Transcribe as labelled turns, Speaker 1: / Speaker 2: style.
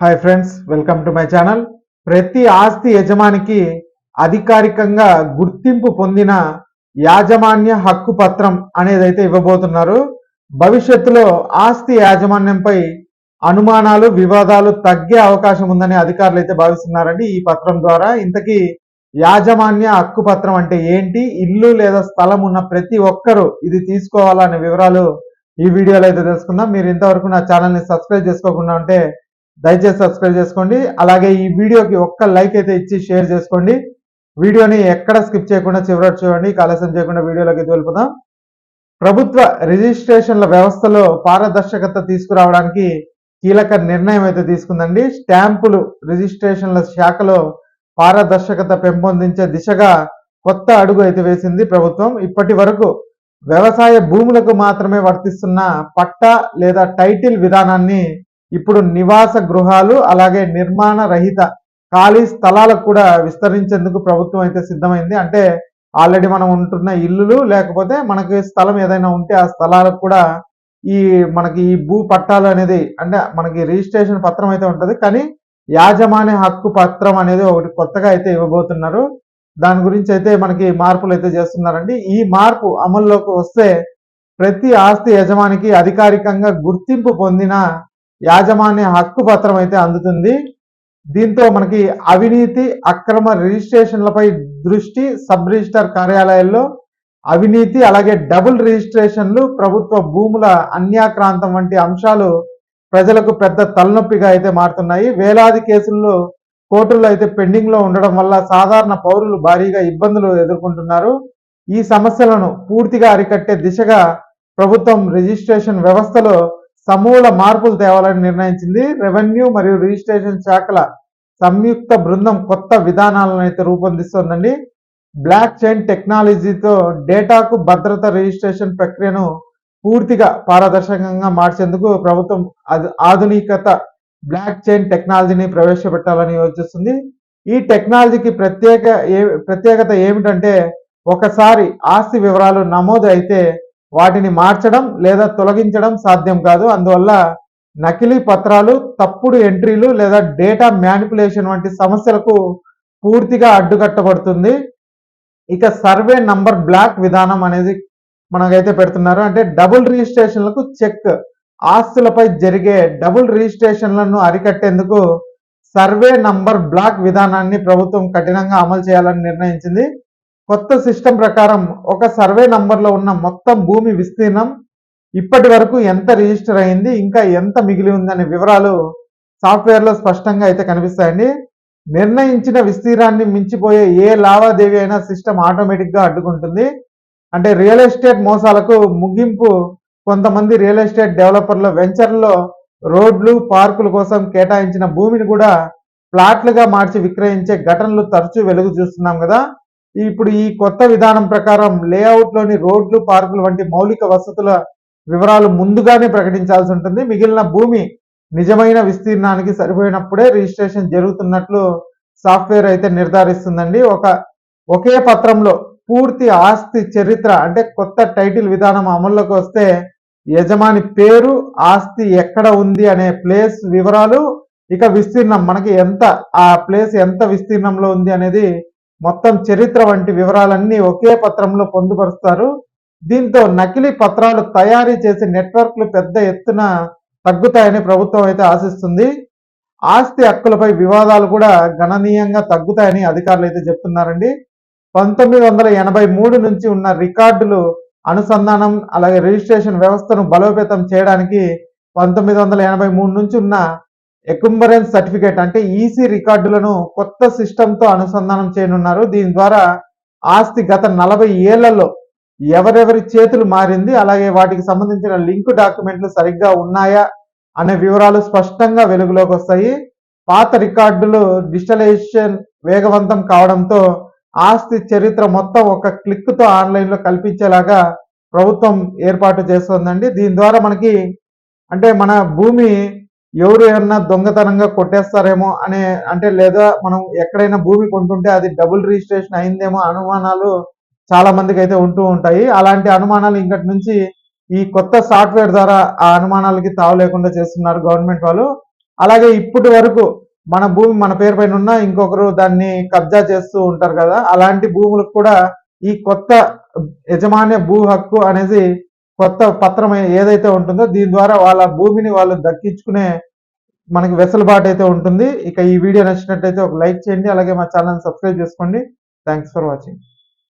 Speaker 1: Hi friends welcome to my channel ప్రతి ఆస్తి యజమానికి అధికారికంగా గుర్తింపు పొందిన యాజమాన్య హక్కు పత్రం అనేది అయితే ఇవ్వబోతున్నారు. భవిష్యత్తులో ఆస్తి యాజమాన్యంపై అనుమానాలు వివాదాలు తగ్గే అవకాశం ఉందని అధికారులు అయితే భావిస్తున్నారండి ఈ పత్రం ద్వారా. ఇంతకీ యాజమాన్య హక్కు పత్రం అంటే ఏంటి? ఇల్లు లేదా స్థలం ఉన్న ప్రతి ఒక్కరూ ఇది తీసుకోవాలనే వివరాలు ఈ వీడియోలో అయితే తెలుసుకుందాం. మీరు ఇంతవరకు నా ఛానల్ని సబ్స్క్రైబ్ చేసుకోకుండా ఉంటే దయచేసి సబ్స్క్రైబ్ చేసుకోండి. అలాగే ఈ వీడియోకి ఒక్క లైక్ అయితే ఇచ్చి షేర్ చేసుకోండి. వీడియోని ఎక్కడ స్కిప్ చేయకుండా చివరి చూడండి. ఆలస్యం చేయకుండా వీడియోలోకి అయితే వెళ్ళిపోదాం ప్రభుత్వ రిజిస్ట్రేషన్ల వ్యవస్థలో పారదర్శకత తీసుకురావడానికి కీలక నిర్ణయం అయితే తీసుకుందండి. స్టాంపులు రిజిస్ట్రేషన్ల శాఖలో పారదర్శకత పెంపొందించే దిశగా కొత్త అడుగు అయితే వేసింది ప్రభుత్వం. ఇప్పటి వరకు వ్యవసాయ భూములకు మాత్రమే వర్తిస్తున్న పట్టా లేదా టైటిల్ విధానాన్ని ఇప్పుడు నివాస గృహాలు అలాగే నిర్మాణ రహిత ఖాళీ స్థలాలకు కూడా విస్తరించేందుకు ప్రభుత్వం అయితే సిద్ధమైంది. అంటే ఆల్రెడీ మనం ఉంటున్న ఇల్లులు లేకపోతే మనకి స్థలం ఏదైనా ఉంటే ఆ స్థలాలకు కూడా ఈ మనకి ఈ భూ పట్టాలు అనేది అంటే మనకి రిజిస్ట్రేషన్ పత్రం అయితే ఉంటుంది. కానీ యాజమాన్య హక్కు పత్రం అనేది ఒకటి కొత్తగా అయితే ఇవ్వబోతున్నారు. దాని గురించి అయితే మనకి మార్పులు అయితే చేస్తున్నారండి. ఈ మార్పు అమల్లోకి వస్తే ప్రతి ఆస్తి యజమానికి అధికారికంగా గుర్తింపు పొందిన యాజమాన్య హక్కు పత్రం అయితే అందుతుంది. దీంతో మనకి అవినీతి అక్రమ రిజిస్ట్రేషన్లపై దృష్టి సబ్ రిజిస్టర్ కార్యాలయాల్లో అవినీతి అలాగే డబుల్ రిజిస్ట్రేషన్లు ప్రభుత్వ భూముల అన్యాక్రాంతం వంటి అంశాలు ప్రజలకు పెద్ద తలనొప్పిగా అయితే మారుతున్నాయి. వేలాది కేసుల్లో కోర్టుల్లో అయితే పెండింగ్లో ఉండడం వల్ల సాధారణ పౌరులు భారీగా ఇబ్బందులు ఎదుర్కొంటున్నారు. ఈ సమస్యలను పూర్తిగా అరికట్టే దిశగా ప్రభుత్వం రిజిస్ట్రేషన్ వ్యవస్థలో సమూల మార్పులు తేవాలని నిర్ణయించింది రెవెన్యూ మరియు రిజిస్ట్రేషన్ శాఖల సంయుక్త బృందం కొత్త విధానాలను అయితే రూపొందిస్తోందండి. బ్లాక్ చైన్ టెక్నాలజీతో డేటాకు భద్రత రిజిస్ట్రేషన్ ప్రక్రియను పూర్తిగా పారదర్శకంగా మార్చేందుకు ప్రభుత్వం ఆధునికత బ్లాక్ చైన్ టెక్నాలజీని ప్రవేశపెట్టాలని యోచిస్తుంది. ఈ టెక్నాలజీకి ప్రత్యేక ఏ ప్రత్యేకత ఏమిటంటే ఒకసారి ఆస్తి వివరాలు నమోదు అయితే వాటిని మార్చడం లేదా తొలగించడం సాధ్యం కాదు. అందువల్ల నకిలీ పత్రాలు తప్పుడు ఎంట్రీలు లేదా డేటా మ్యానిపులేషన్ వంటి సమస్యలకు పూర్తిగా అడ్డుకట్టబడుతుంది. ఇక సర్వే నంబర్ బ్లాక్ విధానం అనేది మనకైతే పెడుతున్నారు. అంటే డబుల్ రిజిస్ట్రేషన్లకు చెక్. ఆస్తులపై జరిగే డబుల్ రిజిస్ట్రేషన్లను అరికట్టేందుకు సర్వే నంబర్ బ్లాక్ విధానాన్ని ప్రభుత్వం కఠినంగా అమలు చేయాలని నిర్ణయించింది. కొత్త సిస్టమ్ ప్రకారం ఒక సర్వే నంబర్లో ఉన్న మొత్తం భూమి విస్తీర్ణం ఇప్పటి వరకు ఎంత రిజిస్టర్ అయింది ఇంకా ఎంత మిగిలి ఉందనే వివరాలు సాఫ్ట్వేర్లో స్పష్టంగా అయితే కనిపిస్తాయండి. నిర్ణయించిన విస్తీర్ణాన్ని మించిపోయే ఏ లావాదేవీ అయినా సిస్టమ్ ఆటోమేటిక్గా అడ్డుకుంటుంది. అంటే రియల్ ఎస్టేట్ మోసాలకు ముగింపు కొంతమంది రియల్ ఎస్టేట్ డెవలపర్ల వెంచర్లో రోడ్లు పార్కుల కోసం కేటాయించిన భూమిని కూడా ప్లాట్లుగా మార్చి విక్రయించే ఘటనలు తరచూ వెలుగు చూస్తున్నాం కదా. ఇప్పుడు ఈ కొత్త విధానం ప్రకారం లేఅవుట్లోని రోడ్లు పార్కులు వంటి మౌలిక వసతుల వివరాలు ముందుగానే ప్రకటించాల్సి ఉంటుంది. మిగిలిన భూమి నిజమైన విస్తీర్ణానికి సరిపోయినప్పుడే రిజిస్ట్రేషన్ జరుగుతున్నట్లు సాఫ్ట్వేర్ అయితే నిర్ధారిస్తుందండి. ఒక ఒకే పత్రంలో పూర్తి ఆస్తి చరిత్ర అంటే కొత్త టైటిల్ విధానం అమల్లోకి వస్తే యజమాని పేరు ఆస్తి ఎక్కడ ఉంది అనే ప్లేస్ వివరాలు ఇక విస్తీర్ణం మనకి ఎంత ఆ ప్లేస్ ఎంత విస్తీర్ణంలో ఉంది అనేది మొత్తం చరిత్ర వంటి వివరాలన్నీ ఒకే పత్రంలో పొందుపరుస్తారు. దీంతో నకిలీ పత్రాలు తయారీ చేసే నెట్వర్క్లు పెద్ద ఎత్తున తగ్గుతాయని ప్రభుత్వం అయితే ఆశిస్తుంది. ఆస్తి హక్కులపై వివాదాలు కూడా గణనీయంగా తగ్గుతాయని అధికారులు అయితే చెప్తున్నారండి. పంతొమ్మిది వందల ఎనభై మూడు నుంచి ఉన్న రికార్డులు అనుసంధానం అలాగే రిజిస్ట్రేషన్ వ్యవస్థను బలోపేతం చేయడానికి పంతొమ్మిది వందల ఎనభై మూడు నుంచి ఉన్న ఎకుంబరెన్స్ సర్టిఫికేట్ అంటే ఈసీ రికార్డులను కొత్త సిస్టంతో అనుసంధానం చేయనున్నారు. దీని ద్వారా ఆస్తి గత నలభై ఏళ్ళలో ఎవరెవరి చేతులు మారింది అలాగే వాటికి సంబంధించిన లింక్ డాక్యుమెంట్లు సరిగ్గా ఉన్నాయా అనే వివరాలు స్పష్టంగా వెలుగులోకి వస్తాయి. పాత రికార్డులు డిజిటలైజేషన్ వేగవంతం కావడంతో ఆస్తి చరిత్ర మొత్తం ఒక క్లిక్తో ఆన్లైన్లో కల్పించేలాగా ప్రభుత్వం ఏర్పాటు చేస్తుందండి. దీని ద్వారా మనకి అంటే మన భూమి ఎవరు ఏమన్నా దొంగతనంగా కొట్టేస్తారేమో అనే అంటే లేదా మనం ఎక్కడైనా భూమి కొంటుంటే అది డబుల్ రిజిస్ట్రేషన్ అయిందేమో అనుమానాలు చాలా మందికి అయితే ఉంటూ ఉంటాయి. అలాంటి అనుమానాలు ఇంకటి నుంచి ఈ కొత్త సాఫ్ట్వేర్ ద్వారా ఆ అనుమానాలకి తావు లేకుండా చేస్తున్నారు గవర్నమెంట్ వాళ్ళు. అలాగే ఇప్పటి వరకు మన భూమి మన పేరు పైన ఉన్న ఇంకొకరు దాన్ని కబ్జా చేస్తూ ఉంటారు కదా. అలాంటి భూములకు కూడా ఈ కొత్త యజమాన్య భూ హక్కు అనేది కొత్త పత్రం ఏదైతే ఉంటుందో దీని ద్వారా వాళ్ళ భూమిని వాళ్ళు దక్కించుకునే మనకి వెసులుబాటు అయితే ఉంటుంది. ఇక ఈ వీడియో నచ్చినట్టయితే ఒక లైక్ చేయండి అలాగే మా ఛానల్ సబ్స్క్రైబ్ చేసుకోండి. Thanks for watching.